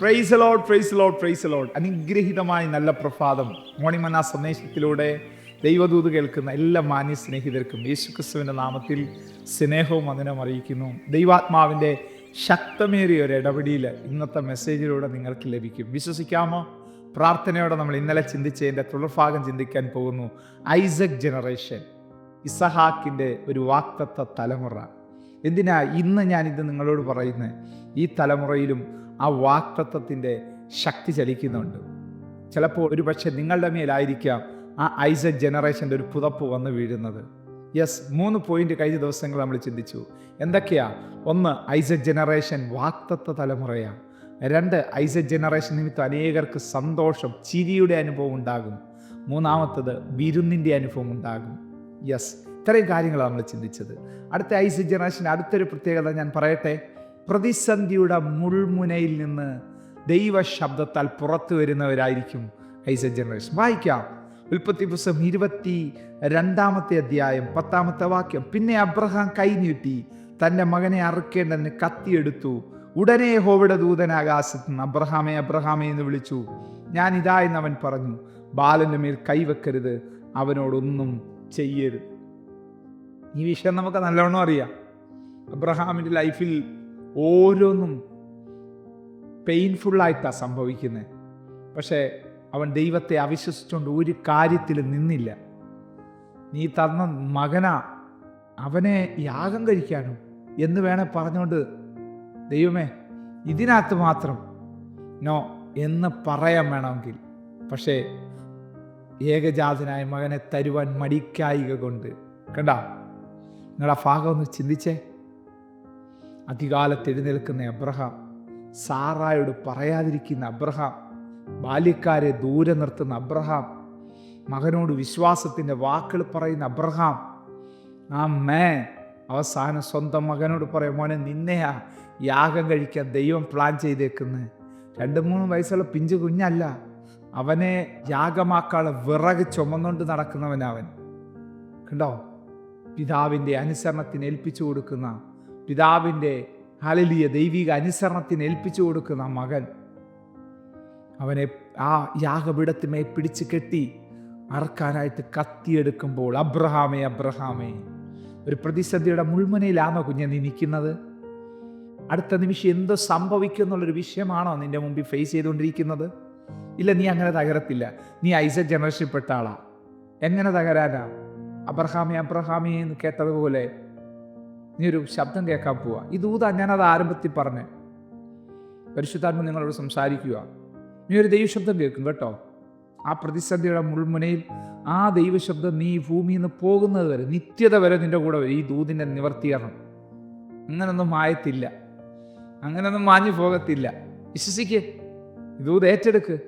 Praise lord praise lord praise lord അനുഗ്രഹീതമായ നല്ല പ്രഭാതം. മോർണിംഗ് മന സന്ദേശത്തിലൂടെ ദൈവദൂത് കേൾക്കുന്ന എല്ലാ മാന്യ സ്നേഹിതർക്കും യേശുക്രിസ്തുവിന്റെ നാമത്തിൽ സ്നേഹവും വന്ദനം അറിയിക്കുന്നു. ദൈവാത്മാവിന്റെ ശക്തമേറിയ ഒരു ഇടപെടിയിൽ ഇന്നത്തെ മെസ്സേജിലൂടെ നിങ്ങൾക്ക് ലഭിക്കും. വിശ്വസിക്കാമോ? പ്രാർത്ഥനയോടെ നമ്മൾ ഇന്നലെ ചിന്തിച്ചതിന്റെ തുടർഭാഗം ചിന്തിക്കാൻ പോകുന്നു. ഐസക് ജനറേഷൻ ഇസഹാക്കിന്റെ ഒരു വാക്തത്വ തലമുറ. എന്തിനാ ഇന്ന് ഞാനിത് നിങ്ങളോട് പറയുന്നത്? ഈ തലമുറയിലും ആ വാക്തത്വത്തിന്റെ ശക്തി ചലിക്കുന്നുണ്ട്. ചിലപ്പോൾ ഒരു പക്ഷേ നിങ്ങളുടെ മേലായിരിക്കാം ആ ഐസക് ജനറേഷന്റെ ഒരു പുതപ്പ് വന്ന് വീഴുന്നത്. യെസ് മൂന്ന് പോയിന്റ് കഴിഞ്ഞ ദിവസങ്ങൾ നമ്മൾ ചിന്തിച്ചു. എന്തൊക്കെയാ? ഒന്ന് ഐസക് ജനറേഷൻ വാക്തത്വ തലമുറയാണ് രണ്ട് ഐസക് ജനറേഷൻ നിമിത്തം അനേകർക്ക് സന്തോഷം ചിരിയുടെ അനുഭവം ഉണ്ടാകും. മൂന്നാമത്തത് വിരുന്നിന്റെ അനുഭവം ഉണ്ടാകും. യെസ് ഇത്രയും കാര്യങ്ങളാണ് നമ്മൾ ചിന്തിച്ചത്. അടുത്ത ഐസക് ജനറേഷൻ അടുത്തൊരു പ്രത്യേകത ഞാൻ പറയട്ടെ? പ്രതിസന്ധിയുടെ മുൾമുനയിൽ നിന്ന് ദൈവശബ്ദത്താൽ പുറത്തു വരുന്നവരായിരിക്കും ഐസ ജനറേഷൻ വായിക്കാം. ഉൽപ്പത്തി പുസ്തകം ഇരുപത്തി രണ്ടാമത്തെ അധ്യായം പത്താമത്തെ വാക്യം. പിന്നെ അബ്രഹാം കൈനീട്ടി തന്റെ മകനെ അറുക്കേണ്ടതിന് കത്തിയെടുത്തു. ഉടനെ ഹോവിടെ ദൂതൻ ആകാശത്ത് നിന്ന് അബ്രഹാമെ അബ്രഹാമെ എന്ന് വിളിച്ചു. ഞാൻ ഇതാ അവൻ പറഞ്ഞു. ബാലന്റെ മേൽ കൈവെക്കരുത് അവനോടൊന്നും ചെയ്യരുത്. ഈ വിഷയം നമുക്ക് നല്ലവണ്ണം അറിയാം. അബ്രഹാമിന്റെ ലൈഫിൽ ഓരോന്നും പെയിൻഫുള്ളായിട്ടാണ് സംഭവിക്കുന്നത് പക്ഷേ അവൻ ദൈവത്തെ അവിശ്വസിച്ചുകൊണ്ട് ഒരു കാര്യത്തിൽ നിന്നില്ല. നീ തന്ന മകനാ അവനെ യാഗം കഴിക്കാനും എന്ന് വേണേ പറഞ്ഞുകൊണ്ട് ദൈവമേ ഇതിനകത്ത് മാത്രം നോ എന്ന് പറയാൻ വേണമെങ്കിൽ. പക്ഷേ ഏകജാതനായ മകനെ തരുവാൻ മടിക്കായിക കൊണ്ട്. കണ്ട നിങ്ങളുടെ ഭാഗം ഒന്ന് ചിന്തിച്ചേ. അധികാലത്ത് എഴുന്നേൽക്കുന്ന അബ്രഹാം സാറായോട് പറയാതിരിക്കുന്ന അബ്രഹാം ബാല്യക്കാരെ ദൂരെ നിർത്തുന്ന അബ്രഹാം മകനോട് വിശ്വാസത്തിന്റെ വാക്കുകൾ പറയുന്ന അബ്രഹാം. ആ മേ അവസാനം സ്വന്തം മകനോട് പറയും മോനെ നിന്നെയാ യാഗം കഴിക്കാൻ ദൈവം പ്ലാൻ ചെയ്തേക്കുന്നത് രണ്ട് മൂന്ന് വയസ്സുള്ള പിഞ്ചു കുഞ്ഞല്ല. അവനെ യാഗമാക്കാളെ വിറക് ചുമന്നുകൊണ്ട് നടക്കുന്നവനവൻ കണ്ടോ? പിതാവിന്റെ അനുസരണത്തിന് ഏൽപ്പിച്ചു കൊടുക്കുന്ന പിതാവിന്റെ ഹലലിയ ദൈവിക അനുസരണത്തിന് ഏൽപ്പിച്ചു കൊടുക്കുന്ന മകൻ. അവനെ ആ യാഗപീഠത്തിമേ പിടിച്ച് കെട്ടി അറക്കാനായിട്ട് കത്തിയെടുക്കുമ്പോൾ അബ്രഹാമേ അബ്രഹാമേ ഒരു പ്രതിസന്ധിയുടെ മുൾമുനയിലാണോ കുഞ്ഞെ നീ നിൽക്കുന്നത്? അടുത്ത നിമിഷം എന്തോ സംഭവിക്കും എന്നുള്ളൊരു വിഷയമാണോ നിന്റെ മുമ്പിൽ ഫേസ് ചെയ്തുകൊണ്ടിരിക്കുന്നത്? ഇല്ല നീ അങ്ങനെ തകരത്തില്ല. നീ ഐസ ജനറേഷൻപ്പെട്ട ആളാ. എങ്ങനെ തകരാനാ? അബ്രഹാമി അബ്രഹാമി എന്ന് കേട്ടതുപോലെ നീ ഒരു ശബ്ദം കേൾക്കാൻ പോവുക ഈ ദൂത ഞാനത് ആരംഭത്തിൽ പറഞ്ഞ്. പരിശുദ്ധാത്മ നിങ്ങളോട് സംസാരിക്കുക. നീ ഒരു ദൈവശബ്ദം കേൾക്കും കേട്ടോ. ആ പ്രതിസന്ധിയുടെ മുൾമുനയിൽ ആ ദൈവശബ്ദം നീ ഭൂമിയിൽ നിന്ന് പോകുന്നത് വരെ നിത്യത വരെ നിന്റെ കൂടെ വരും. ഈ ദൂതിന്റെ നിവർത്തീകരണം. അങ്ങനൊന്നും മായത്തില്ല. അങ്ങനൊന്നും മാഞ്ഞു പോകത്തില്ല. വിശ്വസിക്ക്. ദൂത് ഏറ്റെടുക്ക്.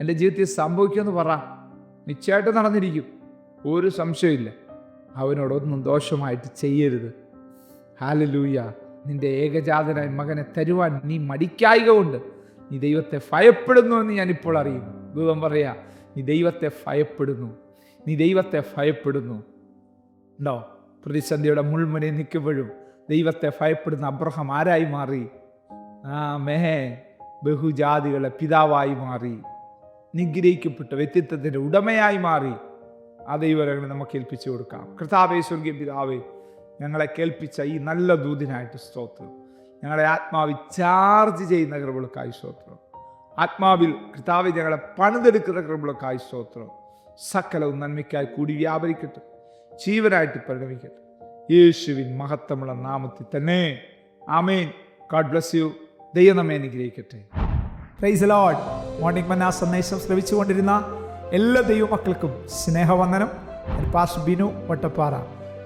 എന്റെ ജീവിതത്തിൽ സംഭവിക്കുമെന്ന് പറ. നിശ്ചയമായിട്ട് നടന്നിരിക്കും. ഒരു സംശയമില്ല അവനോടൊന്നും ദോഷമായിട്ട് ചെയ്യരുത്. ഹാലലൂയ. നിന്റെ ഏകജാതനായ മകനെ തരുവാൻ നീ മടിക്കായിക കൊണ്ട് നീ ദൈവത്തെ ഭയപ്പെടുന്നു എന്ന് ഞാനിപ്പോൾ അറിയും ദൂതം പറയാ നീ ദൈവത്തെ ഭയപ്പെടുന്നു. നീ ദൈവത്തെ ഭയപ്പെടുന്നു. ഉണ്ടോ? പ്രതിസന്ധിയുടെ മുൾമുനയിൽ നിൽക്കുമ്പോഴും ദൈവത്തെ ഭയപ്പെടുന്ന അബ്രഹാം ആരായി മാറി? ആ മെഹേ ബഹുജാതികളെ പിതാവായി മാറി. നിഗ്രഹിക്കപ്പെട്ട വ്യക്തിത്വത്തിന്റെ ഉടമയായി മാറി. ആ ദൈവരങ്ങളെ നമുക്ക് ഏൽപ്പിച്ചു കൊടുക്കാം. കൃതാവേ സ്വർഗീയ പിതാവേ ഞങ്ങളെ കേൾപ്പിച്ച ഈ നല്ല ദൂതിനായിട്ട് സ്തോത്രം. ഞങ്ങളെ ആത്മാവിൽ ചാർജ് ചെയ്യുന്ന കൃപകൾക്കായി സ്തോത്രം. ആത്മാവിൽ കർത്താവ് ഞങ്ങളെ പണിതെടുക്കുന്ന കൃപകൾക്കായി സ്തോത്രം. സകലവും നന്മയ്ക്കായി കൂടി വ്യാപരിക്കട്ടെ. ജീവനായിട്ട് പരിണമിക്കട്ടെ. യേശുവിൻ മഹത്വമുള്ള നാമത്തിൽ തന്നെ. ആമേൻ. ഗാഡ് ബ്ലസ് യു ദൈവം നമ്മെ അനുഗ്രഹിക്കട്ടെ. പ്രൈസ് ലോഡ് മോർണിംഗ് മന്ന സന്ദേശം ശ്രവിച്ചുകൊണ്ടിരുന്ന എല്ലാ ദൈവമക്കൾക്കും സ്നേഹവന്ദനം. പാസ് ബിനു വട്ടപ്പാറ.